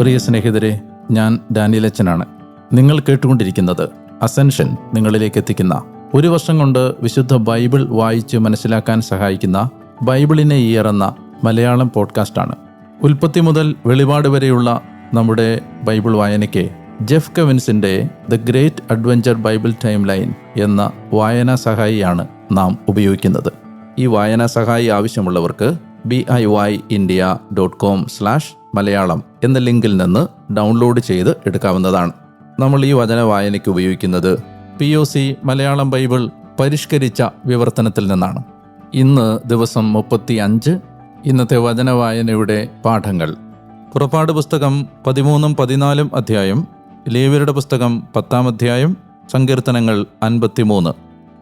പ്രിയ സ്നേഹിതരെ ഞാൻ ഡാനിയലച്ചനാണ്. നിങ്ങൾ കേട്ടുകൊണ്ടിരിക്കുന്നത് അസെൻഷൻ നിങ്ങളിലേക്ക് എത്തിക്കുന്ന ഒരു വർഷം കൊണ്ട് വിശുദ്ധ ബൈബിൾ വായിച്ച് മനസ്സിലാക്കാൻ സഹായിക്കുന്ന ബൈബിളിനെ ഇയർ എന്ന മലയാളം പോഡ്കാസ്റ്റാണ്. ഉൽപ്പത്തി മുതൽ വെളിപാട് വരെയുള്ള നമ്മുടെ ബൈബിൾ വായനയ്ക്ക് Jeff കെവിൻസിന്റെ the great adventure Bible time line എന്ന വായനാ സഹായിയാണ് നാം ഉപയോഗിക്കുന്നത്. ഈ വായനാ സഹായി ആവശ്യമുള്ളവർക്ക് B I Y India dot com slash Malayalam എന്ന ലിങ്കിൽ നിന്ന് ഡൗൺലോഡ് ചെയ്ത് എടുക്കാവുന്നതാണ്. നമ്മൾ ഈ വചന വായനയ്ക്ക് ഉപയോഗിക്കുന്നത് P O C Malayalam Bible പരിഷ്കരിച്ച വിവർത്തനത്തിൽ നിന്നാണ്. ഇന്ന് ദിവസം മുപ്പത്തി അഞ്ച് ഇന്നത്തെ വചന വായനയുടെ പാഠങ്ങൾ. പുറപ്പാട് പുസ്തകം പതിമൂന്നും പതിനാലും അധ്യായം ലേവ്യരുടെ പുസ്തകം പത്താം അധ്യായം സങ്കീർത്തനങ്ങൾ അൻപത്തിമൂന്ന്.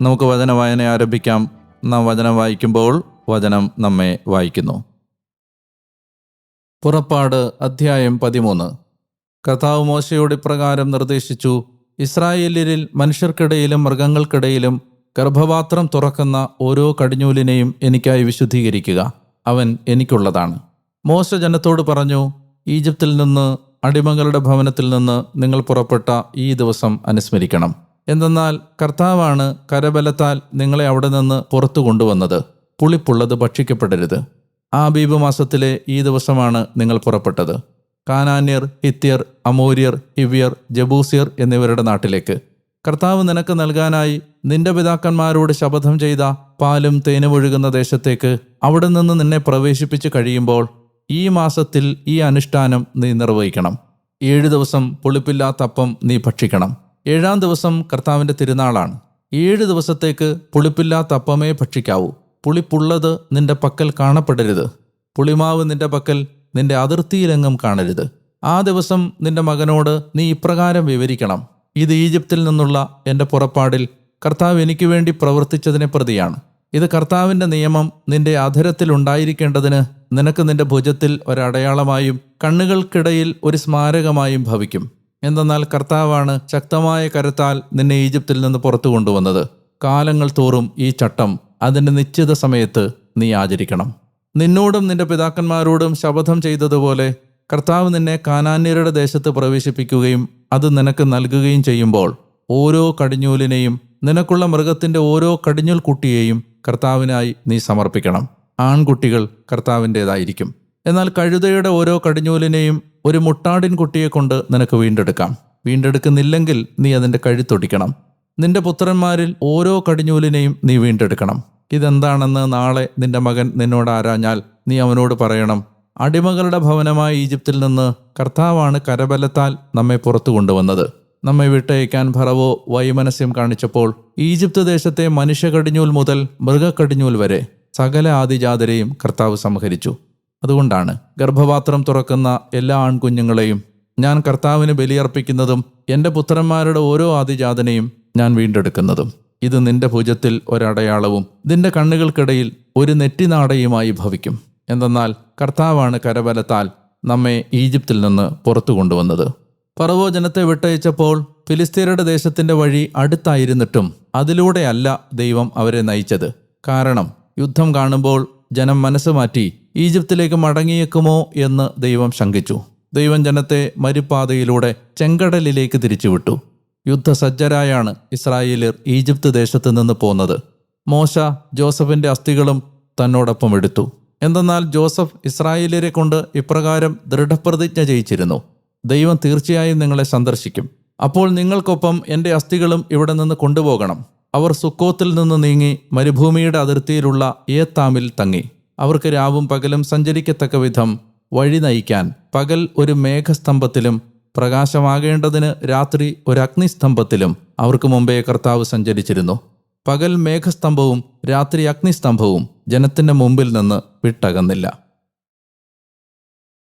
നമുക്ക് വചന വായന ആരംഭിക്കാം. നാം വചനം വായിക്കുമ്പോൾ വചനം നമ്മെ വായിക്കുന്നു. പുറപ്പാട് അധ്യായം പതിമൂന്ന്. കർത്താവ് മോശയോട് ഇപ്രകാരം നിർദ്ദേശിച്ചു ഇസ്രായേലിൽ മനുഷ്യർക്കിടയിലും മൃഗങ്ങൾക്കിടയിലും ഗർഭപാത്രം തുറക്കുന്ന ഓരോ കടിഞ്ഞൂലിനെയും എനിക്കായി വിശുദ്ധീകരിക്കുക. അവൻ എനിക്കുള്ളതാണ്. മോശ ജനത്തോട് പറഞ്ഞു ഈജിപ്തിൽ നിന്ന് അടിമകളുടെ ഭവനത്തിൽ നിന്ന് നിങ്ങൾ പുറപ്പെട്ട ഈ ദിവസം അനുസ്മരിക്കണം. എന്തെന്നാൽ കർത്താവാണ് കരബലത്താൽ നിങ്ങളെ അവിടെ നിന്ന് പുറത്തു കൊണ്ടുവന്നത്. പുളിപ്പുള്ളത് ഭക്ഷിക്കപ്പെടരുത്. ആബീബ് മാസത്തിലെ ഈ ദിവസമാണ് നിങ്ങൾ പുറപ്പെട്ടത്. കാനാന്യർ ഹിത്യർ അമോര്യർ ഹിവ്യർ ജബൂസിയർ എന്നിവരുടെ നാട്ടിലേക്ക്. കർത്താവ് നിനക്ക് നൽകാനായി നിന്റെ പിതാക്കന്മാരോട് ശപഥം ചെയ്ത പാലും തേനുമൊഴുകുന്ന ദേശത്തേക്ക് അവിടെ നിന്ന് നിന്നെ പ്രവേശിപ്പിച്ച് കഴിയുമ്പോൾ ഈ മാസത്തിൽ ഈ അനുഷ്ഠാനം നീ നിർവഹിക്കണം. ഏഴ് ദിവസം പുളിപ്പില്ലാത്തപ്പം നീ ഭക്ഷിക്കണം. ഏഴാം ദിവസം കർത്താവിന്റെ തിരുനാളാണ്. ഏഴ് ദിവസത്തേക്ക് പുളിപ്പില്ലാത്തപ്പമേ ഭക്ഷിക്കാവൂ. പുളിപ്പുള്ളത് നിന്റെ പക്കൽ കാണപ്പെടരുത്. പുളിമാവ് നിന്റെ പക്കൽ നിന്റെ അതിർത്തിയിലെങ്ങും കാണരുത്. ആ ദിവസം നിന്റെ മകനോട് നീ ഇപ്രകാരം വിവരിക്കണം. ഇത് ഈജിപ്തിൽ നിന്നുള്ള എന്റെ പുറപ്പാടിൽ കർത്താവ് എനിക്ക് വേണ്ടി പ്രവർത്തിച്ചതിനെ പ്രതിയാണ്. ഇത് കർത്താവിന്റെ നിയമം നിന്റെ അധരത്തിൽ ഉണ്ടായിരിക്കേണ്ടതിന് നിനക്ക് നിന്റെ ഭുജത്തിൽ ഒരടയാളമായും കണ്ണുകൾക്കിടയിൽ ഒരു സ്മാരകമായും ഭവിക്കും. എന്തെന്നാൽ കർത്താവാണ് ശക്തമായ കരത്താൽ നിന്നെ ഈജിപ്തിൽ നിന്ന് പുറത്തു കൊണ്ടുവന്നത്. കാലങ്ങൾ തോറും ഈ ചട്ടം അതിന്റെ നിശ്ചിത സമയത്ത് നീ ആചരിക്കണം. നിന്നോടും നിന്റെ പിതാക്കന്മാരോടും ശപഥം ചെയ്തതുപോലെ കർത്താവ് നിന്നെ കാനാന്യരുടെ ദേശത്ത് പ്രവേശിപ്പിക്കുകയും അത് നിനക്ക് നൽകുകയും ചെയ്യുമ്പോൾ ഓരോ കടിഞ്ഞൂലിനെയും നിനക്കുള്ള മൃഗത്തിന്റെ ഓരോ കടിഞ്ഞൂൽ കുട്ടിയെയും കർത്താവിനായി നീ സമർപ്പിക്കണം. ആൺകുട്ടികൾ കർത്താവിന്റേതായിരിക്കും. എന്നാൽ കഴുതയുടെ ഓരോ കടിഞ്ഞൂലിനെയും ഒരു മുട്ടാടിൻ കുട്ടിയെ കൊണ്ട് നിനക്ക് വീണ്ടെടുക്കാം. വീണ്ടെടുക്കുന്നില്ലെങ്കിൽ നീ അതിന്റെ കഴുത്തൊടിക്കണം. നിന്റെ പുത്രന്മാരിൽ ഓരോ കടിഞ്ഞൂലിനെയും നീ വീണ്ടെടുക്കണം. ഇതെന്താണെന്ന് നാളെ നിന്റെ മകൻ നിന്നോട് ആരാഞ്ഞാൽ നീ അവനോട് പറയണം. അടിമകളുടെ ഭവനമായ ഈജിപ്തിൽ നിന്ന് കർത്താവാണ് കരബലത്താൽ നമ്മെ പുറത്തു കൊണ്ടുവന്നത്. നമ്മെ വിട്ടയക്കാൻ ഭറവോ വൈമനസ്യം കാണിച്ചപ്പോൾ ഈജിപ്ത് ദേശത്തെ മനുഷ്യകടിഞ്ഞൂൽ മുതൽ മൃഗക്കടിഞ്ഞൂൽ വരെ സകല ആദിജാതരെയും കർത്താവ് സംഹരിച്ചു. അതുകൊണ്ടാണ് ഗർഭപാത്രം തുറക്കുന്ന എല്ലാ ആൺകുഞ്ഞുങ്ങളെയും ഞാൻ കർത്താവിന് ബലിയർപ്പിക്കുന്നതും എന്റെ പുത്രന്മാരുടെ ഓരോ ആദിജാതനെയും ഞാൻ വീണ്ടെടുക്കുന്നതും. ഇത് നിന്റെ ഭുജത്തിൽ ഒരടയാളവും നിന്റെ കണ്ണുകൾക്കിടയിൽ ഒരു നെറ്റിനാടയുമായി ഭവിക്കും. എന്തെന്നാൽ കർത്താവാണ് കരബലത്താൽ നമ്മെ ഈജിപ്തിൽ നിന്ന് പുറത്തു കൊണ്ടുവന്നത്. പറവോ ജനത്തെ വിട്ടയച്ചപ്പോൾ ഫിലിസ്തീനയുടെ ദേശത്തിന്റെ വഴി അടുത്തായിരുന്നിട്ടും അതിലൂടെയല്ല ദൈവം അവരെ നയിച്ചത്. കാരണം യുദ്ധം കാണുമ്പോൾ ജനം മനസ്സ് മാറ്റി ഈജിപ്തിലേക്ക് മടങ്ങിയേക്കുമോ എന്ന് ദൈവം ശങ്കിച്ചു. ദൈവം ജനത്തെ മരുപ്പാതയിലൂടെ ചെങ്കടലിലേക്ക് തിരിച്ചുവിട്ടു. യുദ്ധസജ്ജരായാണ് ഇസ്രായേലിയർ ഈജിപ്ത് ദേശത്ത് നിന്ന് പോന്നത്. മോശ ജോസഫിന്റെ അസ്ഥികളും തന്നോടൊപ്പം എടുത്തു. എന്തെന്നാൽ ജോസഫ് ഇസ്രായേലിയരെ കൊണ്ട് ഇപ്രകാരം ദൃഢപ്രതിജ്ഞ ചെയ്യിച്ചിരുന്നു. ദൈവം തീർച്ചയായും നിങ്ങളെ സന്ദർശിക്കും. അപ്പോൾ നിങ്ങൾക്കൊപ്പം എന്റെ അസ്ഥികളും ഇവിടെ നിന്ന് കൊണ്ടുപോകണം. അവർ സുക്കോത്തിൽ നിന്ന് നീങ്ങി മരുഭൂമിയുടെ അതിർത്തിയിലുള്ള ഏത്താമിൽ തങ്ങി. അവർക്ക് രാവും പകലും സഞ്ചരിക്കത്തക്ക വിധം വഴി നയിക്കാൻ പകൽ ഒരു മേഘസ്തംഭത്തിലും പ്രകാശമാകേണ്ടതിന് രാത്രി ഒരു അഗ്നിസ്തംഭത്തിലും അവർക്ക് മുമ്പേ കർത്താവ് സഞ്ചരിച്ചിരുന്നു. പകൽ മേഘസ്തംഭവും രാത്രി അഗ്നിസ്തംഭവും ജനത്തിന്റെ മുമ്പിൽ നിന്ന് വിട്ടകന്നില്ല.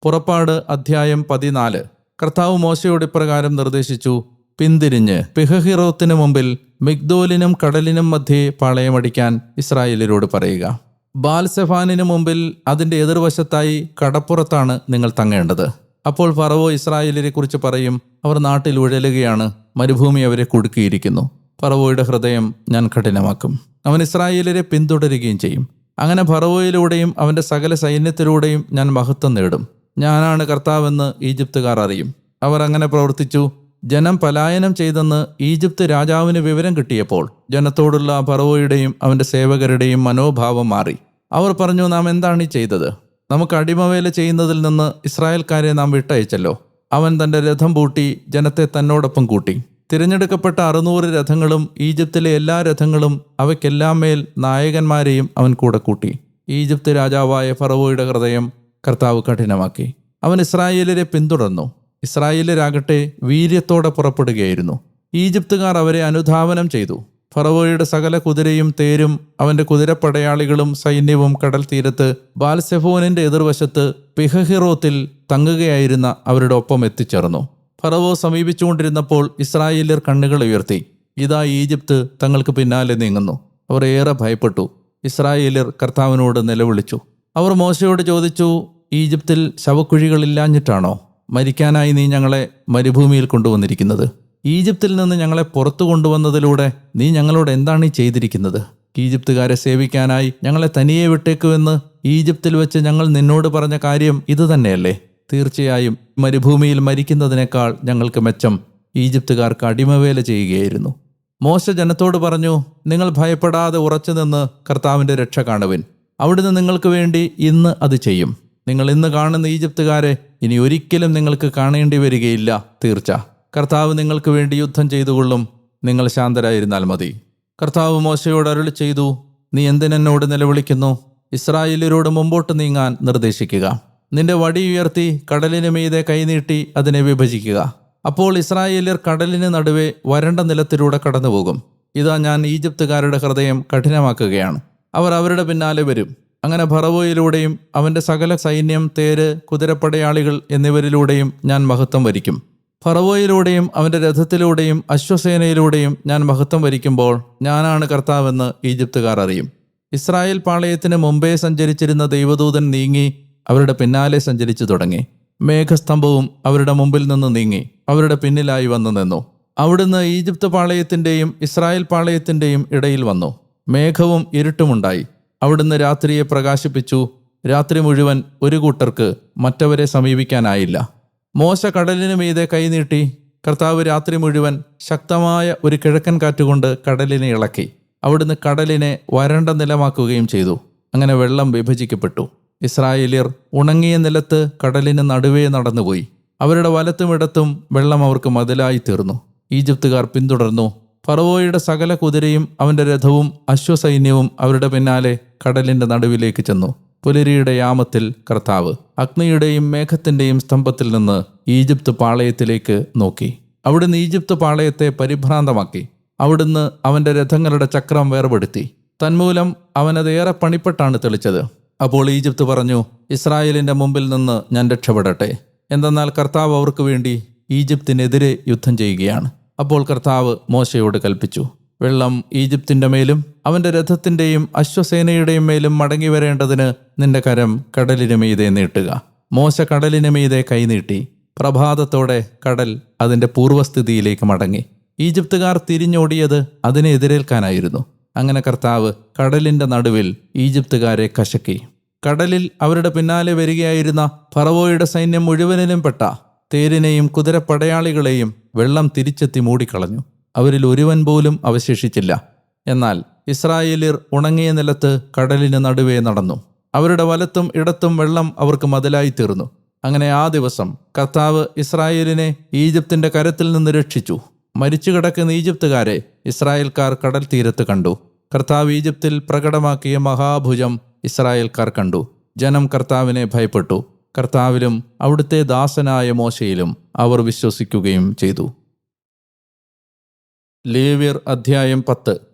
പുറപ്പാട് അധ്യായം പതിനാല്. കർത്താവ് മോശയോട് ഇപ്രകാരം നിർദ്ദേശിച്ചു പിന്തിരിഞ്ഞ് പിഹഹിറോത്തിന് മുമ്പിൽ മിഗ്ദോലിനും കടലിനും മധ്യേ പാളയമടിക്കാൻ ഇസ്രായേലിനോട് പറയുക. ബാൽസെഫാനിന് മുമ്പിൽ അതിന്റെ എതിർവശത്തായി കടപ്പുറത്താണ് നിങ്ങൾ തങ്ങേണ്ടത്. അപ്പോൾ ഫറവോ ഇസ്രായേലിനെ കുറിച്ച് പറയും അവർ നാട്ടിൽ ഉഴലുകയാണ് മരുഭൂമി അവരെ കുടുക്കിയിരിക്കുന്നു. ഫറവോയുടെ ഹൃദയം ഞാൻ കഠിനമാക്കും. അവൻ ഇസ്രായേലിനെ പിന്തുടരുകയും ചെയ്യും. അങ്ങനെ ഫറവോയിലൂടെയും അവന്റെ സകല സൈന്യത്തിലൂടെയും ഞാൻ മഹത്വം നേടും. ഞാനാണ് കർത്താവെന്ന് ഈജിപ്തുകാർ അറിയും. അവർ അങ്ങനെ പ്രവർത്തിച്ചു. ജനം പലായനം ചെയ്തെന്ന് ഈജിപ്ത് രാജാവിന് വിവരം കിട്ടിയപ്പോൾ ജനത്തോടുള്ള ഫറവോയുടെയും അവന്റെ സേവകരുടെയും മനോഭാവം മാറി. അവർ പറഞ്ഞു നാം എന്താണ് ചെയ്തത്? നമുക്ക് അടിമവേല ചെയ്യുന്നതിൽ നിന്ന് ഇസ്രായേൽക്കാരെ നാം വിട്ടയച്ചല്ലോ. അവൻ തന്റെ രഥം പൂട്ടി ജനത്തെ തന്നോടൊപ്പം കൂട്ടി. തിരഞ്ഞെടുക്കപ്പെട്ട അറുന്നൂറ് രഥങ്ങളും ഈജിപ്തിലെ എല്ലാ രഥങ്ങളും അവയ്ക്കെല്ലാം മേൽ നായകന്മാരെയും അവൻ കൂടെ കൂട്ടി. ഈജിപ്ത് രാജാവായ ഫറവോയുടെ ഹൃദയം കർത്താവ് കഠിനമാക്കി. അവൻ ഇസ്രായേലരെ പിന്തുടർന്നു. ഇസ്രായേലരാകട്ടെ വീര്യത്തോടെ പുറപ്പെടുകയായിരുന്നു. ഈജിപ്തുകാർ അവരെ അനുധാവനം ചെയ്തു. ഫറവോയുടെ സകല കുതിരയും തേരും അവന്റെ കുതിരപ്പടയാളികളും സൈന്യവും കടൽ തീരത്ത് ബാൽസെഫോനിന്റെ എതിർവശത്ത് പിഹഹിറോത്തിൽ തങ്ങുകയായിരുന്ന അവരുടെ ഒപ്പം എത്തിച്ചേർന്നു. ഫറവോ സമീപിച്ചുകൊണ്ടിരുന്നപ്പോൾ ഇസ്രായേലിയർ കണ്ണുകൾ ഉയർത്തി. ഇതാ ഈജിപ്ത് തങ്ങൾക്ക് പിന്നാലെ നീങ്ങുന്നു. അവർ ഏറെ ഭയപ്പെട്ടു. ഇസ്രായേലിയർ കർത്താവിനോട് നിലവിളിച്ചു. അവർ മോശയോട് ചോദിച്ചു ഈജിപ്തിൽ ശവക്കുഴികളില്ലാഞ്ഞിട്ടാണോ മരിക്കാനായി നീ ഞങ്ങളെ മരുഭൂമിയിൽ കൊണ്ടുവന്നിരിക്കുന്നത്. ഈജിപ്തിൽ നിന്ന് ഞങ്ങളെ പുറത്തു കൊണ്ടുവന്നതിലൂടെ നീ ഞങ്ങളോട് എന്താണ് ഈ ചെയ്തിരിക്കുന്നത്? ഈജിപ്തുകാരെ സേവിക്കാനായി ഞങ്ങളെ തനിയെ വിട്ടേക്കുവെന്ന് ഈജിപ്തിൽ വെച്ച് ഞങ്ങൾ നിന്നോട് പറഞ്ഞ കാര്യം ഇത് തന്നെയല്ലേ? തീർച്ചയായും മരുഭൂമിയിൽ മരിക്കുന്നതിനേക്കാൾ ഞങ്ങൾക്ക് മെച്ചം ഈജിപ്തുകാർക്ക് അടിമവേല ചെയ്യുകയായിരുന്നു. മോശ ജനത്തോട് പറഞ്ഞു നിങ്ങൾ ഭയപ്പെടാതെ ഉറച്ചു നിന്ന് കർത്താവിന്റെ രക്ഷ കാണുവിൻ. അവിടുന്ന് നിങ്ങൾക്ക് വേണ്ടി ഇന്ന് അത് ചെയ്യും. നിങ്ങൾ ഇന്ന് കാണുന്ന ഈജിപ്തുകാരെ ഇനി ഒരിക്കലും നിങ്ങൾക്ക് കാണേണ്ടി വരികയില്ല. തീർച്ച. കർത്താവ് നിങ്ങൾക്ക് വേണ്ടി യുദ്ധം ചെയ്തുകൊള്ളും. നിങ്ങൾ ശാന്തരായിരുന്നാൽ മതി. കർത്താവ് മോശയോട് അരുളി ചെയ്തു നീ എന്തിനെന്നോട് നിലവിളിക്കുന്നു? ഇസ്രായേലിയരോട് മുമ്പോട്ട് നീങ്ങാൻ നിർദ്ദേശിക്കുക. നിന്റെ വടി ഉയർത്തി കടലിന് മീതെ കൈനീട്ടി അതിനെ വിഭജിക്കുക. അപ്പോൾ ഇസ്രായേലിയർ കടലിന് നടുവേ വരണ്ട നിലത്തിലൂടെ കടന്നുപോകും. ഇതാ ഞാൻ ഈജിപ്തുകാരുടെ ഹൃദയം കഠിനമാക്കുകയാണ്. അവർ അവരുടെ പിന്നാലെ വരും. അങ്ങനെ ഭറവോയിലൂടെയും അവന്റെ സകല സൈന്യം തേര് കുതിരപ്പടയാളികൾ എന്നിവരിലൂടെയും ഞാൻ മഹത്വം വരിക്കും. ഫറവോയിലൂടെയും അവന്റെ രഥത്തിലൂടെയും അശ്വസേനയിലൂടെയും ഞാൻ മഹത്വം വരിക്കുമ്പോൾ ഞാനാണ് കർത്താവെന്ന് ഈജിപ്തുകാർ അറിയും. ഇസ്രായേൽ പാളയത്തിന് മുമ്പേ സഞ്ചരിച്ചിരുന്ന ദൈവദൂതൻ നീങ്ങി അവരുടെ പിന്നാലെ സഞ്ചരിച്ചു തുടങ്ങി. മേഘസ്തംഭവും അവരുടെ മുമ്പിൽ നിന്ന് നീങ്ങി അവരുടെ പിന്നിലായി വന്നു നിന്നു. അവിടുന്ന് ഈജിപ്ത് പാളയത്തിന്റെയും ഇസ്രായേൽ പാളയത്തിന്റെയും ഇടയിൽ വന്നു. മേഘവും ഇരുട്ടുമുണ്ടായി. അവിടുന്ന് രാത്രിയെ പ്രകാശിപ്പിച്ചു. രാത്രി മുഴുവൻ ഒരു കൂട്ടർക്ക് മറ്റവരെ സമീപിക്കാനായില്ല. മോശ കടലിനു മീതെ കൈനീട്ടി കർത്താവ് രാത്രി മുഴുവൻ ശക്തമായ ഒരു കിഴക്കൻ കാറ്റുകൊണ്ട് കടലിനെ ഇളക്കി. അവിടുന്ന് കടലിനെ വരണ്ട നിലമാക്കുകയും ചെയ്തു. അങ്ങനെ വെള്ളം വിഭജിക്കപ്പെട്ടു. ഇസ്രായേലിയർ ഉണങ്ങിയ നിലത്ത് കടലിന് നടുവേ നടന്നുപോയി. അവരുടെ വലത്തും ഇടത്തും വെള്ളം അവർക്ക് മതിലായി തീർന്നു. ഈജിപ്തുകാർ പിന്തുടർന്നു. ഫറവോയുടെ സകല കുതിരയും അവന്റെ രഥവും അശ്വസൈന്യവും അവരുടെ പിന്നാലെ കടലിന്റെ നടുവിലേക്ക് ചെന്നു. പുലരിയുടെ യാമത്തിൽ കർത്താവ് അഗ്നിയുടെയും മേഘത്തിന്റെയും സ്തംഭത്തിൽ നിന്ന് ഈജിപ്ത് പാളയത്തിലേക്ക് നോക്കി. അവിടുന്ന് ഈജിപ്ത് പാളയത്തെ പരിഭ്രാന്തമാക്കി. അവിടുന്ന് അവന്റെ രഥങ്ങളുടെ ചക്രം വേർപെടുത്തി. തന്മൂലം അവനതേറെ പണിപ്പെട്ടാണ് തെളിച്ചത്. അപ്പോൾ ഈജിപ്ത് പറഞ്ഞു ഇസ്രായേലിന്റെ മുമ്പിൽ നിന്ന് ഞാൻ രക്ഷപ്പെടട്ടെ. എന്തെന്നാൽ കർത്താവ് അവർക്ക് വേണ്ടി ഈജിപ്തിനെതിരെ യുദ്ധം ചെയ്യുകയാണ്. അപ്പോൾ കർത്താവ് മോശയോട് കൽപ്പിച്ചു വെള്ളം ഈജിപ്തിന്റെ മേലും അവന്റെ രഥത്തിന്റെയും അശ്വസേനയുടെയും മേലും മടങ്ങി വരേണ്ടതിന് നിന്റെ കരം കടലിന് മീതെ നീട്ടുക. മോശ കടലിന് മീതെ കൈനീട്ടി പ്രഭാതത്തോടെ കടൽ അതിന്റെ പൂർവസ്ഥിതിയിലേക്ക് മടങ്ങി. ഈജിപ്തുകാർ തിരിഞ്ഞോടിയത് അതിനെ എതിരേൽക്കാനായിരുന്നു. അങ്ങനെ കർത്താവ് കടലിന്റെ നടുവിൽ ഈജിപ്തുകാരെ കശക്കി. കടലിൽ അവരുടെ പിന്നാലെ വരികയായിരുന്ന ഫറവോയുടെ സൈന്യം മുഴുവനിലും പെട്ട. തേരിനെയും കുതിരപ്പടയാളികളെയും വെള്ളം തിരിച്ചെത്തി മൂടിക്കളഞ്ഞു. അവരിൽ ഒരുവൻ പോലും അവശേഷിച്ചില്ല. എന്നാൽ ഇസ്രായേലിയർ ഉണങ്ങിയ നിലത്ത് കടലിന് നടുവേ നടന്നു. അവരുടെ വലത്തും ഇടത്തും വെള്ളം അവർക്ക് മതിലായി തീർന്നു അങ്ങനെ ആ ദിവസം കർത്താവ് ഇസ്രായേലിനെ ഈജിപ്തിന്റെ കരത്തിൽ നിന്ന് രക്ഷിച്ചു. മരിച്ചു കിടക്കുന്ന ഈജിപ്തുകാരെ ഇസ്രായേൽക്കാർ കടൽ തീരത്ത് കണ്ടു. കർത്താവ് ഈജിപ്തിൽ പ്രകടമാക്കിയ മഹാഭുജം ഇസ്രായേൽക്കാർ കണ്ടു. ജനം കർത്താവിനെ ഭയപ്പെട്ടു. കർത്താവിലും അവിടുത്തെ ദാസനായ മോശയിലും അവർ വിശ്വസിക്കുകയും ചെയ്തു. ലേവ്യർ അധ്യായം പത്ത്.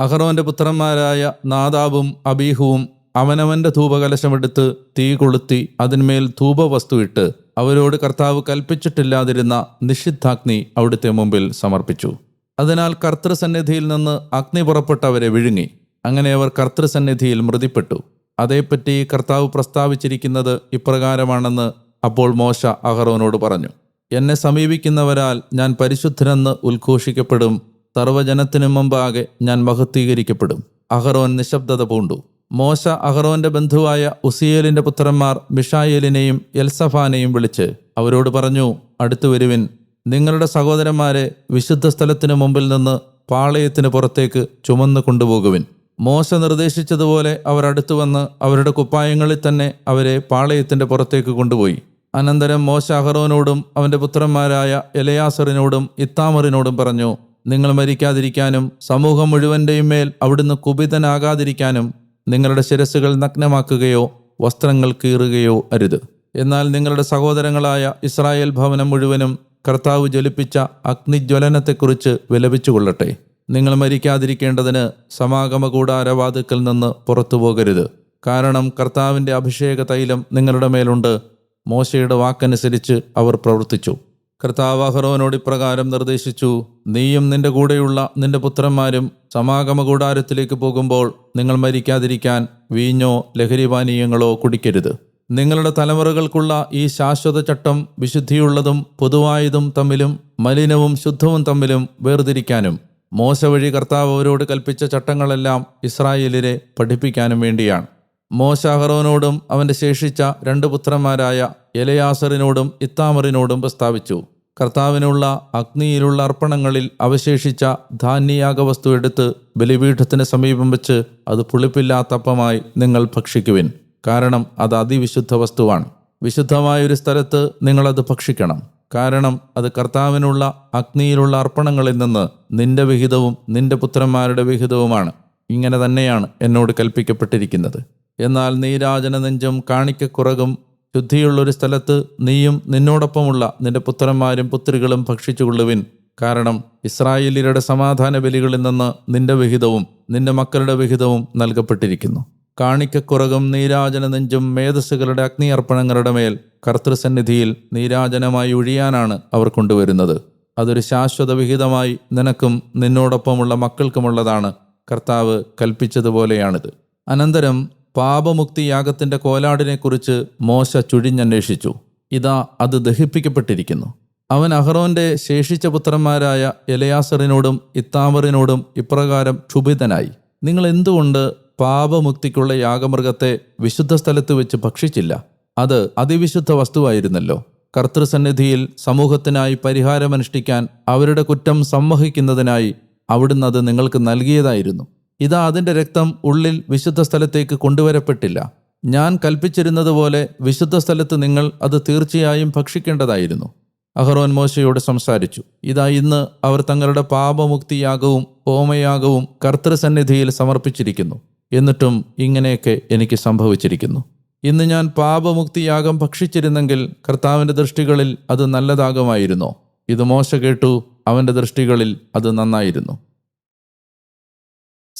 അഹറോന്റെ പുത്രന്മാരായ നാദാബും അബീഹുവും അവനവന്റെ ധൂപകലശമെടുത്ത് തീ കൊളുത്തി അതിന്മേൽ ധൂപവസ്തു ഇട്ട് അവരോട് കർത്താവ് കൽപ്പിച്ചിട്ടില്ലാതിരുന്ന നിഷിദ്ധാഗ്നി അവിടുത്തെ മുമ്പിൽ സമർപ്പിച്ചു. അതിനാൽ കർത്തൃസന്നിധിയിൽ നിന്ന് അഗ്നി പുറപ്പെട്ടവരെ വിഴുങ്ങി. അങ്ങനെ അവർ കർത്തൃസന്നിധിയിൽ മൃതിപ്പെട്ടു. അതേപ്പറ്റി കർത്താവ് പ്രസ്താവിച്ചിരിക്കുന്നത് ഇപ്രകാരമാണെന്ന് അപ്പോൾ മോശ അഹറോനോട് പറഞ്ഞു. എന്നെ സമീപിക്കുന്നവരാൽ ഞാൻ പരിശുദ്ധനെന്ന് ഉദ്ഘോഷിക്കപ്പെടും സർവജനത്തിനു മുമ്പാകെ ഞാൻ മഹത്വീകരിക്കപ്പെടും അഹറോൻ നിശബ്ദത പൂണ്ടു. മോശ അഹറോന്റെ ബന്ധുവായ ഉസിയേലിന്റെ പുത്രന്മാർ മിഷായേലിനെയും എൽസഫാനെയും വിളിച്ച് അവരോട് പറഞ്ഞു അടുത്തു വരുവിൻ. നിങ്ങളുടെ സഹോദരന്മാരെ വിശുദ്ധ സ്ഥലത്തിനു മുമ്പിൽ നിന്ന് പാളയത്തിന് പുറത്തേക്ക് ചുമന്നു കൊണ്ടുപോകുവിൻ. മോശ നിർദ്ദേശിച്ചതുപോലെ അവർ അടുത്തു വന്ന് അവരുടെ കുപ്പായങ്ങളിൽ തന്നെ അവരെ പാളയത്തിന്റെ പുറത്തേക്ക് കൊണ്ടുപോയി. അനന്തരം മോശ അഹറോനോടും അവന്റെ പുത്രന്മാരായ എലയാസറിനോടും ഇത്താമറിനോടും പറഞ്ഞു നിങ്ങൾ മരിക്കാതിരിക്കാനും സമൂഹം മുഴുവന്റെയും മേൽ അവിടുന്ന് കുപിതനാകാതിരിക്കാനും നിങ്ങളുടെ ശിരസുകൾ നഗ്നമാക്കുകയോ വസ്ത്രങ്ങൾ കീറുകയോ അരുത്. എന്നാൽ നിങ്ങളുടെ സഹോദരങ്ങളായ ഇസ്രായേൽ ഭവനം മുഴുവനും കർത്താവ് ജ്വലിപ്പിച്ച അഗ്നിജ്വലനത്തെക്കുറിച്ച് വിലപിച്ചുകൊള്ളട്ടെ. നിങ്ങൾ മരിക്കാതിരിക്കേണ്ടതിന് സമാഗമ കൂടാരവാതുക്കൽ നിന്ന് പുറത്തു പോകരുത്. കാരണം കർത്താവിന്റെ അഭിഷേക തൈലം നിങ്ങളുടെ മേലുണ്ട്. മോശയുടെ വാക്കനുസരിച്ച് അവർ പ്രവർത്തിച്ചു. കർത്താവ് അഹ്റോനോട് ഇപ്രകാരം നിർദ്ദേശിച്ചു നീയും നിന്റെ കൂടെയുള്ള നിന്റെ പുത്രന്മാരും സമാഗമ കൂടാരത്തിലേക്ക് പോകുമ്പോൾ നിങ്ങൾ മരിക്കാതിരിക്കാൻ വീഞ്ഞോ ലഹരിപാനീയങ്ങളോ കുടിക്കരുത്. നിങ്ങളുടെ തലമുറകൾക്കുള്ള ഈ ശാശ്വത ചട്ടം വിശുദ്ധിയുള്ളതും പൊതുവായതും തമ്മിലും മലിനവും ശുദ്ധവും തമ്മിലും വേർതിരിക്കാനും മോശ വഴി കർത്താവ് അവരോട് കൽപ്പിച്ച ചട്ടങ്ങളെല്ലാം ഇസ്രായേലിനെ പഠിപ്പിക്കാനും വേണ്ടിയാണ്. മോശ അഹറോനോടും അവന്റെ ശേഷിച്ച രണ്ട് പുത്രന്മാരായ എലയാസറിനോടും ഇത്താമറിനോടും പ്രസ്താവിച്ചു. കർത്താവിനുള്ള അഗ്നിയിലുള്ള അർപ്പണങ്ങളിൽ അവശേഷിച്ച ധാന്യയാഗ വസ്തു എടുത്ത് ബലിപീഠത്തിന് സമീപം വെച്ച് അത് പുളിപ്പില്ലാത്തപ്പമായി നിങ്ങൾ ഭക്ഷിക്കുവിൻ. കാരണം അത് അതിവിശുദ്ധ വസ്തുവാണ്. വിശുദ്ധമായൊരു സ്ഥലത്ത് നിങ്ങളത് ഭക്ഷിക്കണം. കാരണം അത് കർത്താവിനുള്ള അഗ്നിയിലുള്ള അർപ്പണങ്ങളിൽ നിന്ന് നിന്റെ വിഹിതവും നിന്റെ പുത്രന്മാരുടെ വിഹിതവുമാണ്. ഇങ്ങനെ തന്നെയാണ് എന്നോട് കൽപ്പിക്കപ്പെട്ടിരിക്കുന്നത്. എന്നാൽ നീരാജന നെഞ്ചും കാണിക്കക്കുറകും ശുദ്ധിയുള്ളൊരു സ്ഥലത്ത് നീയും നിന്നോടൊപ്പമുള്ള നിന്റെ പുത്രന്മാരും പുത്രികളും ഭക്ഷിച്ചുകൊള്ളുവിൻ. കാരണം ഇസ്രായേലിയരുടെ സമാധാന ബലികളിൽ നിന്ന് നിന്റെ വിഹിതവും നിന്റെ മക്കളുടെ വിഹിതവും നൽകപ്പെട്ടിരിക്കുന്നു. കാണിക്കക്കുറകും നീരാജന നെഞ്ചും മേധസ്സുകളുടെ അഗ്നി അർപ്പണങ്ങളുടെ മേൽ കർത്തൃസന്നിധിയിൽ നീരാജനമായി ഒഴിയാനാണ് അവർ കൊണ്ടുവരുന്നത്. അതൊരു ശാശ്വത വിഹിതമായി നിനക്കും നിന്നോടൊപ്പമുള്ള മക്കൾക്കുമുള്ളതാണ്. കർത്താവ് കൽപ്പിച്ചതുപോലെയാണിത്. അനന്തരം പാപമുക്തി യാഗത്തിന്റെ കോലാടിനെക്കുറിച്ച് മോശ ചുഴിഞ്ഞന്വേഷിച്ചു. ഇതാ അത് ദഹിപ്പിക്കപ്പെട്ടിരിക്കുന്നു. അവൻ അഹറോന്റെ ശേഷിച്ച പുത്രന്മാരായ എലയാസറിനോടും ഇത്താമറിനോടും ഇപ്രകാരം ക്ഷുഭിതനായി. നിങ്ങൾ എന്തുകൊണ്ട് പാപമുക്തിക്കുള്ള യാഗമൃഗത്തെ വിശുദ്ധ സ്ഥലത്ത് വെച്ച് ഭക്ഷിച്ചില്ല? അത് അതിവിശുദ്ധ വസ്തുവായിരുന്നല്ലോ. കർത്തൃസന്നിധിയിൽ സമൂഹത്തിനായി പരിഹാരമനുഷ്ഠിക്കാൻ അവരുടെ കുറ്റം സംവഹിക്കുന്നതിനായി അവിടുന്ന് അത് നിങ്ങൾക്ക് നൽകിയതായിരുന്നു. ഇതാ അതിന്റെ രക്തം ഉള്ളിൽ വിശുദ്ധ സ്ഥലത്തേക്ക് കൊണ്ടുവരപ്പെട്ടില്ല. ഞാൻ കൽപ്പിച്ചിരുന്നതുപോലെ വിശുദ്ധ സ്ഥലത്ത് നിങ്ങൾ അത് തീർച്ചയായും ഭക്ഷിക്കേണ്ടതായിരുന്നു. അഹറോൻ മോശയോട് സംസാരിച്ചു. ഇതാ ഇന്ന് അവർ തങ്ങളുടെ പാപമുക്തിയാകവും ഹോമയാഗവും കർത്തൃസന്നിധിയിൽ സമർപ്പിച്ചിരിക്കുന്നു. എന്നിട്ടും ഇങ്ങനെയൊക്കെ എനിക്ക് സംഭവിച്ചിരിക്കുന്നു. ഇന്ന് ഞാൻ പാപമുക്തിയാകം ഭക്ഷിച്ചിരുന്നെങ്കിൽ കർത്താവിന്റെ ദൃഷ്ടികളിൽ അത് നല്ലതാകുമായിരുന്നോ? ഇത് മോശ കേട്ടു അവന്റെ ദൃഷ്ടികളിൽ അത് നന്നായിരുന്നു.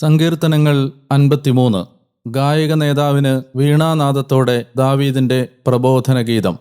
സങ്കീർത്തനങ്ങൾ അൻപത്തിമൂന്ന്. ഗായക നേതാവിന് വീണാനാദത്തോടെ ദാവീദിന്റെ പ്രബോധന ഗീതം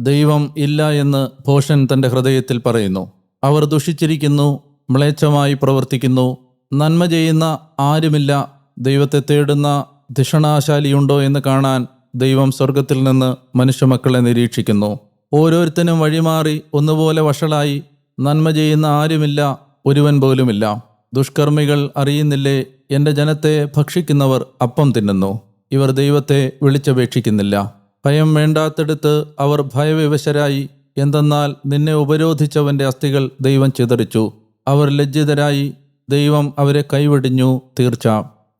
ദൈവം ഇല്ല എന്ന് ഭോഷൻ തന്റെ ഹൃദയത്തിൽ പറയുന്നു. അവർ ദുഷിച്ചിരിക്കുന്നു മ്ലേച്ഛമായി പ്രവർത്തിക്കുന്നു. നന്മ ചെയ്യുന്ന ആരുമില്ല ദൈവത്തെ തേടുന്ന ധിഷണാശാലിയുണ്ടോ എന്ന് കാണാൻ ദൈവം സ്വർഗത്തിൽ നിന്ന് മനുഷ്യമക്കളെ നിരീക്ഷിക്കുന്നു. ഓരോരുത്തരും വഴിമാറി ഒന്നുപോലെ വഷളായി നന്മ ചെയ്യുന്ന ആരുമില്ല ഒരുവൻ പോലുമില്ല. ദുഷ്കർമ്മികൾ അറിയുന്നില്ലേ? എന്റെ ജനത്തെ ഭക്ഷിക്കുന്നവർ അപ്പം തിന്നുന്നു. ഇവർ ദൈവത്തെ വിളിച്ചപേക്ഷിക്കുന്നില്ല. ഭയം വേണ്ടാത്തെടുത്ത് അവർ ഭയവിവശരായി. എന്തെന്നാൽ നിന്നെ ഉപരോധിച്ചവന്റെ അസ്ഥികൾ ദൈവം ചിതറിച്ചു. അവർ ലജ്ജിതരായി. ദൈവം അവരെ കൈവെടിഞ്ഞു തീർച്ച.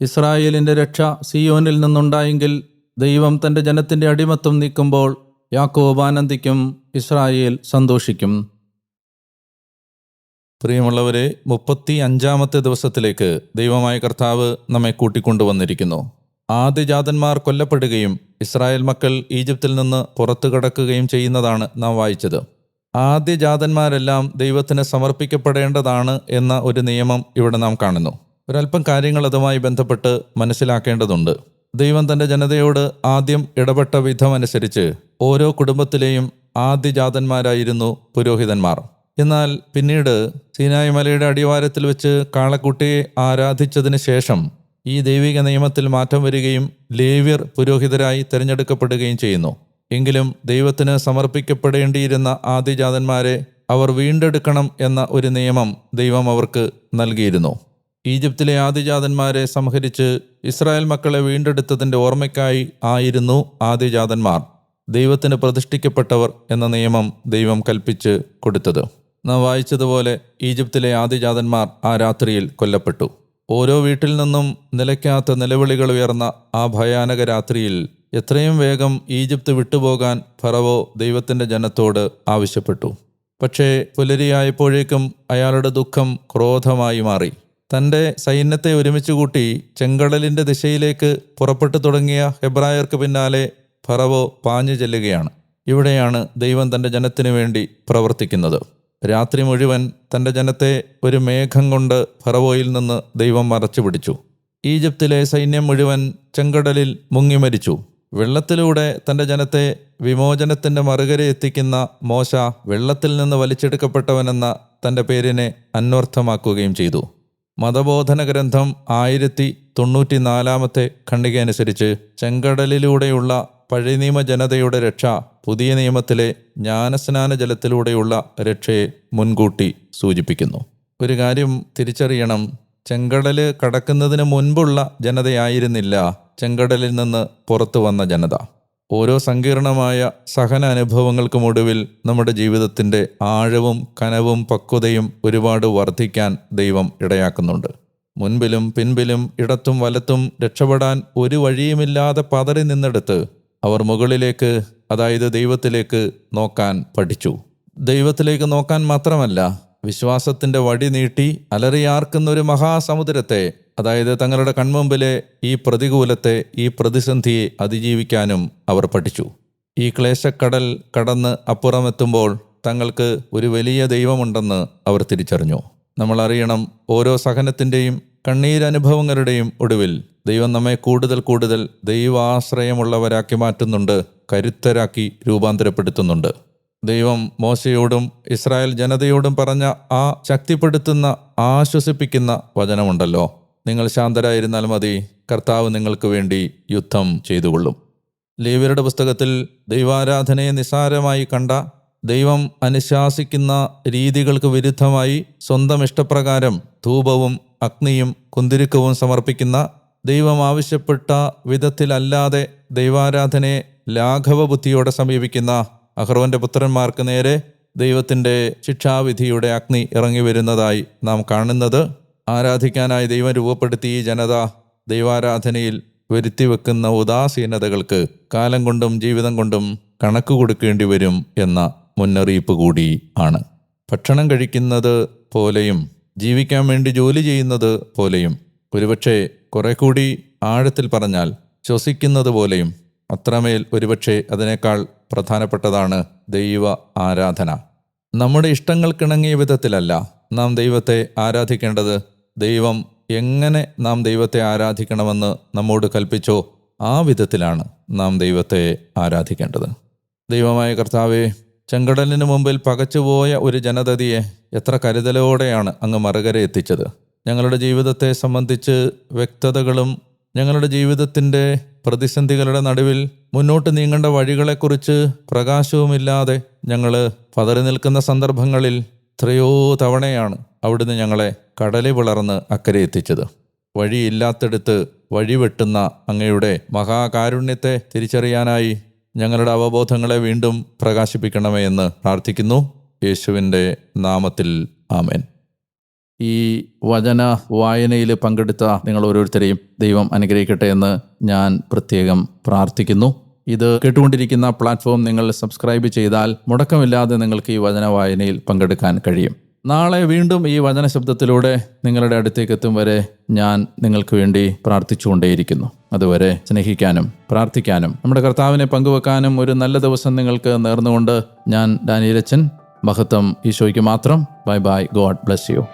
ഇസ്രായേലിന്റെ രക്ഷ സിയോനിൽ നിന്നുണ്ടായെങ്കിൽ ദൈവം തന്റെ ജനത്തിന്റെ അടിമത്വം നീക്കുമ്പോൾ യാക്കോബ് ആനന്ദിക്കും ഇസ്രായേൽ സന്തോഷിക്കും. പ്രിയമുള്ളവരെ മുപ്പത്തി അഞ്ചാമത്തെ ദിവസത്തിലേക്ക് ദൈവമായ കർത്താവ് നമ്മെ കൂട്ടിക്കൊണ്ടുവന്നിരിക്കുന്നു. ആദ്യജാതന്മാർ കൊല്ലപ്പെടുകയും ഇസ്രായേൽ മക്കൾ ഈജിപ്തിൽ നിന്ന് പുറത്തു കടക്കുകയും ചെയ്യുന്നതാണ് നാം വായിച്ചത്. ആദ്യജാതന്മാരെല്ലാം ദൈവത്തിന് സമർപ്പിക്കപ്പെടേണ്ടതാണ് എന്ന ഒരു നിയമം ഇവിടെ നാം കാണുന്നു. ഒരല്പം കാര്യങ്ങൾ അതുമായി ബന്ധപ്പെട്ട് മനസ്സിലാക്കേണ്ടതുണ്ട്. ദൈവം തന്റെ ജനതയോട് ആദ്യം ഇടപെട്ട വിധമനുസരിച്ച് ഓരോ കുടുംബത്തിലെയും ആദ്യജാതന്മാരായിരുന്നു പുരോഹിതന്മാർ. എന്നാൽ പിന്നീട് സീനായ് മലയുടെ അടിവാരത്തിൽ വെച്ച് കാളക്കുട്ടിയെ ആരാധിച്ചതിന് ശേഷം ഈ ദൈവിക നിയമത്തിൽ മാറ്റം വരികയും ലേവ്യർ പുരോഹിതരായി തിരഞ്ഞെടുക്കപ്പെടുകയും ചെയ്യുന്നു. എങ്കിലും ദൈവത്തിന് സമർപ്പിക്കപ്പെടേണ്ടിയിരുന്ന ആദിജാതന്മാരെ അവർ വീണ്ടെടുക്കണം എന്ന ഒരു നിയമം ദൈവം അവർക്ക് നൽകിയിരുന്നു. ഈജിപ്തിലെ ആദിജാതന്മാരെ സംഹരിച്ച് ഇസ്രായേൽ മക്കളെ വീണ്ടെടുത്തതിന്റെ ഓർമ്മയ്ക്കായി ആയിരുന്നു ആദിജാതന്മാർ. ദൈവത്തിന് പ്രതിഷ്ഠിക്കപ്പെട്ടവർ എന്ന നിയമം ദൈവം കൽപ്പിച്ച് കൊടുത്തത്. നാം വായിച്ചതുപോലെ ഈജിപ്തിലെ ആദിജാതന്മാർ ആ രാത്രിയിൽ കൊല്ലപ്പെട്ടു. ഓരോ വീട്ടിൽ നിന്നും നിലയ്ക്കാത്ത നിലവിളികൾ ഉയർന്ന ആ ഭയാനക രാത്രിയിൽ എത്രയും വേഗം ഈജിപ്ത് വിട്ടുപോകാൻ ഫറവോ ദൈവത്തിന്റെ ജനത്തോട് ആവശ്യപ്പെട്ടു. പക്ഷേ പുലരിയായപ്പോഴേക്കും അയാളുടെ ദുഃഖം ക്രോധമായി മാറി. തന്റെ സൈന്യത്തെ ഒരുമിച്ച് കൂട്ടി ചെങ്കടലിന്റെ ദിശയിലേക്ക് പുറപ്പെട്ടു തുടങ്ങിയ ഹെബ്രായർക്ക് പിന്നാലെ ഫറവോ പാഞ്ഞു ചെല്ലുകയാണ്. ഇവിടെയാണ് ദൈവം തന്റെ ജനത്തിനു വേണ്ടി പ്രവർത്തിക്കുന്നത്. രാത്രി മുഴുവൻ തന്റെ ജനത്തെ ഒരു മേഘം കൊണ്ട് ഫറവോയിൽ നിന്ന് ദൈവം മറച്ചു പിടിച്ചു. ഈജിപ്തിലെ സൈന്യം മുഴുവൻ ചെങ്കടലിൽ മുങ്ങി മരിച്ചു. വെള്ളത്തിലൂടെ തന്റെ ജനത്തെ വിമോചനത്തിന്റെ മറുകര എത്തിക്കുന്ന മോശ വെള്ളത്തിൽ നിന്ന് വലിച്ചെടുക്കപ്പെട്ടവനെന്ന തന്റെ പേരിനെ അന്വർത്ഥമാക്കുകയും ചെയ്തു. മതബോധന ഗ്രന്ഥം ആയിരത്തി തൊണ്ണൂറ്റി നാലാമത്തെ ഖണ്ഡിക അനുസരിച്ച് ചെങ്കടലിലൂടെയുള്ള പഴയനിയമ ജനതയുടെ രക്ഷ പുതിയ നിയമത്തിലെ ജ്ഞാനസ്നാന ജലത്തിലൂടെയുള്ള രക്ഷയെ മുൻകൂട്ടി സൂചിപ്പിക്കുന്നു. ഒരു കാര്യം തിരിച്ചറിയണം. ചെങ്കടൽ കടക്കുന്നതിന് മുൻപുള്ള ജനതയായിരുന്നില്ല ചെങ്കടലിൽ നിന്ന് പുറത്തു വന്ന ജനത. ഓരോ സങ്കീർണമായ സഹന അനുഭവങ്ങൾക്കും ഒടുവിൽ നമ്മുടെ ജീവിതത്തിന്റെ ആഴവും കനവും പക്വതയും ഒരുപാട് വർദ്ധിക്കാൻ ദൈവം ഇടയാക്കുന്നുണ്ട്. മുൻപിലും പിൻപിലും ഇടത്തും വലത്തും രക്ഷപ്പെടാൻ ഒരു വഴിയുമില്ലാതെ പതറി നിന്നെടുത്ത് അവർ മുകളിലേക്ക് അതായത് ദൈവത്തിലേക്ക് നോക്കാൻ പഠിച്ചു. ദൈവത്തിലേക്ക് നോക്കാൻ മാത്രമല്ല വിശ്വാസത്തിന്റെ വടി നീട്ടി അലറിയാർക്കുന്ന ഒരു മഹാസമുദ്രത്തെ അതായത് തങ്ങളുടെ കൺമുമ്പിലെ ഈ പ്രതികൂലത്തെ ഈ പ്രതിസന്ധിയെ അതിജീവിക്കാനും അവർ പഠിച്ചു. ഈ ക്ലേശക്കടൽ കടന്ന് അപ്പുറമെത്തുമ്പോൾ തങ്ങൾക്ക് ഒരു വലിയ ദൈവമുണ്ടെന്ന് അവർ തിരിച്ചറിഞ്ഞു. നമ്മൾ അറിയണം ഓരോ സഹനത്തിന്റെയും കണ്ണീരനുഭവങ്ങളുടെയും ഒടുവിൽ ദൈവം നമ്മെ കൂടുതൽ കൂടുതൽ ദൈവാശ്രയമുള്ളവരാക്കി മാറ്റുന്നുണ്ട് കരുത്തരാക്കി രൂപാന്തരപ്പെടുത്തുന്നുണ്ട്. ദൈവം മോശയോടും ഇസ്രായേൽ ജനതയോടും പറഞ്ഞ ആ ശക്തിപ്പെടുത്തുന്ന ആശ്വസിപ്പിക്കുന്ന വചനമുണ്ടല്ലോ. നിങ്ങൾ ശാന്തരായിരുന്നാൽ മതി കർത്താവ് നിങ്ങൾക്ക് വേണ്ടി യുദ്ധം ചെയ്തുകൊള്ളും. ലേവ്യരുടെ പുസ്തകത്തിൽ ദൈവാരാധനയെ നിസാരമായി കണ്ട ദൈവം അനുശാസിക്കുന്ന രീതികൾക്ക് വിരുദ്ധമായി സ്വന്തം ഇഷ്ടപ്രകാരം ധൂപവും അഗ്നിയും കുന്തിരുക്കവും സമർപ്പിക്കുന്ന ദൈവം ആവശ്യപ്പെട്ട വിധത്തിലല്ലാതെ ദൈവാരാധനയെ ലാഘവ ബുദ്ധിയോടെ സമീപിക്കുന്ന അഹ്റോന്റെ പുത്രന്മാർക്ക് നേരെ ദൈവത്തിന്റെ ശിക്ഷാവിധിയുടെ അഗ്നി ഇറങ്ങി വരുന്നതായി നാം കാണുന്നത്. ആരാധിക്കാനായി ദൈവം രൂപപ്പെടുത്തിയ ഈ ജനത ദൈവാരാധനയിൽ വരുത്തിവെക്കുന്ന ഉദാസീനതകൾക്ക് കാലം കൊണ്ടും ജീവിതം കൊണ്ടും കണക്ക് കൊടുക്കേണ്ടി വരും എന്ന മുന്നറിയിപ്പ് കൂടി ആണ്. ഭക്ഷണം കഴിക്കുന്നത് പോലെയും ജീവിക്കാൻ വേണ്ടി ജോലി ചെയ്യുന്നത് പോലെയും ഒരുപക്ഷെ കുറെ കൂടി ആഴത്തിൽ പറഞ്ഞാൽ ശ്വസിക്കുന്നത് പോലെയും അത്രമേൽ ഒരുപക്ഷെ അതിനേക്കാൾ പ്രധാനപ്പെട്ടതാണ് ദൈവ ആരാധന. നമ്മുടെ ഇഷ്ടങ്ങൾക്കിണങ്ങിയ വിധത്തിലല്ല നാം ദൈവത്തെ ആരാധിക്കേണ്ടത്. ദൈവം എങ്ങനെ നാം ദൈവത്തെ ആരാധിക്കണമെന്ന് നമ്മോട് കൽപ്പിച്ചോ ആ വിധത്തിലാണ് നാം ദൈവത്തെ ആരാധിക്കേണ്ടത്. ദൈവമായ കർത്താവെ ചെങ്കടലിന് മുമ്പിൽ പകച്ചുപോയ ഒരു ജനതതിയെ എത്ര കരുതലോടെയാണ് അങ്ങ് മറുകര എത്തിച്ചത്. ഞങ്ങളുടെ ജീവിതത്തെ സംബന്ധിച്ച് വ്യക്തതകളും ഞങ്ങളുടെ ജീവിതത്തിന്റെ പ്രതിസന്ധികളുടെ നടുവിൽ മുന്നോട്ട് നീങ്ങേണ്ട വഴികളെക്കുറിച്ച് പ്രകാശവുമില്ലാതെ ഞങ്ങൾ പതറി നിൽക്കുന്ന സന്ദർഭങ്ങളിൽ എത്രയോ തവണയാണ് അവിടുന്ന് ഞങ്ങളെ കടലിൽ വിളർന്ന് അക്കരെ എത്തിച്ചത്. വഴിയില്ലാത്തടുത്ത് വഴിവെട്ടുന്ന അങ്ങയുടെ മഹാകാരുണ്യത്തെ തിരിച്ചറിയാനായി ഞങ്ങളുടെ അവബോധങ്ങളെ വീണ്ടും പ്രകാശിപ്പിക്കണമേ എന്ന് പ്രാർത്ഥിക്കുന്നു. യേശുവിന്റെ നാമത്തിൽ ആമേൻ. ഈ വചന വായനയിൽ പങ്കെടുത്ത നിങ്ങൾ ഓരോരുത്തരെയും ദൈവം അനുഗ്രഹിക്കട്ടെ എന്ന് ഞാൻ പ്രത്യേകം പ്രാർത്ഥിക്കുന്നു. ഇത് കേട്ടുകൊണ്ടിരിക്കുന്ന പ്ലാറ്റ്ഫോം നിങ്ങൾ സബ്സ്ക്രൈബ് ചെയ്താൽ മുടക്കമില്ലാതെ നിങ്ങൾക്ക് ഈ വചന വായനയിൽ പങ്കെടുക്കാൻ കഴിയും. നാളെ വീണ്ടും ഈ വചന ശബ്ദത്തിലൂടെ നിങ്ങളുടെ അടുത്തേക്ക് എത്തും വരെ ഞാൻ നിങ്ങൾക്ക് വേണ്ടി പ്രാർത്ഥിച്ചുകൊണ്ടേയിരിക്കുന്നു. അതുവരെ സ്നേഹിക്കാനും പ്രാർത്ഥിക്കാനും നമ്മുടെ കർത്താവിനെ പങ്കുവെക്കാനും ഒരു നല്ല ദിവസം നിങ്ങൾക്ക് നേർന്നുകൊണ്ട് ഞാൻ ഡാനിയലച്ചൻ മഹത്വം ഈശോയ്ക്ക് മാത്രം. Bye bye. God bless you.